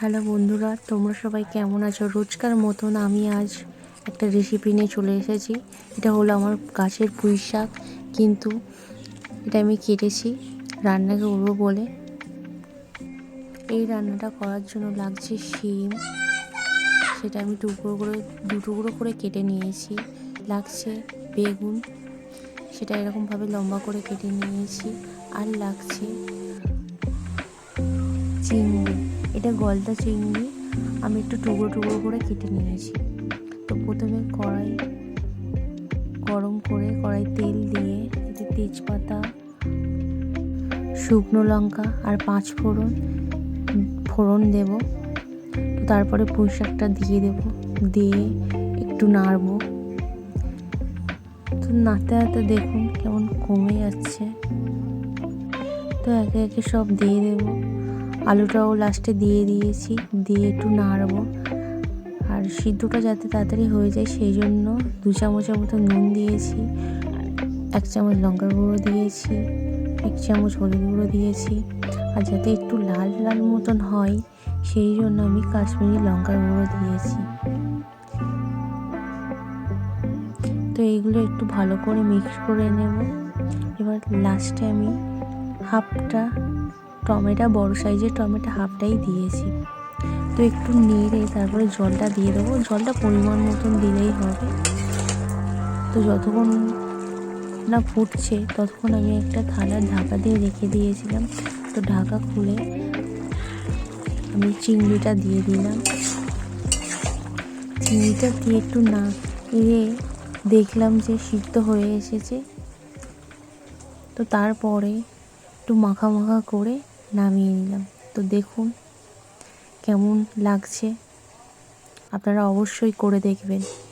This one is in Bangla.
হ্যালো বন্ধুরা, তোমরা সবাই কেমন আছো? রোজকার মতন আমি আজ একটা রেসিপি নিয়ে চলে এসেছি। এটা হলো আমার গাছের পুঁই শাক কিন্তু এটা আমি কেটেছি রান্না করব বলে। এই রান্নাটা করার জন্য লাগছে শিম। সেটা আমি টুকরো করে, দু টুকরো করে কেটে নিয়েছি। লাগছে বেগুন, সেটা এরকমভাবে লম্বা করে কেটে নিয়েছি। আর লাগছে চিংড়ি। এটা গলদা চিংড়ি, আমি একটু টুকরো টুকরো করে কেটে নিয়েছি। তো প্রথমে কড়াই গরম করে কড়াই তেল দিয়ে এতে তেজপাতা, শুকনো লঙ্কা আর পাঁচ ফোড়ন ফোড়ন দেব। তারপরে পুঁই শাকটা দিয়ে দেব, দিয়ে একটু নাড়বো। তো নাড়তে নাড়তে দেখুন কেমন কমে যাচ্ছে। তো একে একে সব দিয়ে দেবো। আলুটাও লাস্টে দিয়ে দিয়েছি, দিয়ে একটু নাড়বো। আর সিদ্ধটা যাতে তাড়াতাড়ি হয়ে যায়, সেই জন্য দু চামচের মতো নুন দিয়েছি, এক চামচ লঙ্কা গুঁড়ো দিয়েছি, এক চামচ হলুদ গুঁড়ো দিয়েছি। আর যাতে একটু লাল লাল মতন হয়, সেই জন্য আমি কাশ্মীরি লঙ্কার গুঁড়ো দিয়েছি। তো এইগুলো একটু ভালো করে মিক্স করে নেব। এবার লাস্টে আমি হাফটা টমেটো, বড় সাইজের টমেটো হাফটাই দিয়েছি। তো একটু নেড়ে তারপরে জলটা দিয়ে দেবো। জলটা পরিমাণ মতন দিলেই হবে। তো যতক্ষণ না ফুটছে, ততক্ষণ আমি একটা থালার ঢাকা দিয়ে রেখে দিয়েছিলাম। তো ঢাকা খুলে আমি চিংড়িটা দিয়ে দিলাম। চিংড়িটা দিয়ে একটু না এড়ে দেখলাম যে সিদ্ধ হয়ে এসেছে। তো তারপরে একটু মাখা মাখা করে নামিয়ে নিলাম। তো দেখুন কেমন লাগছে। আপনারা অবশ্যই করে দেখবেন।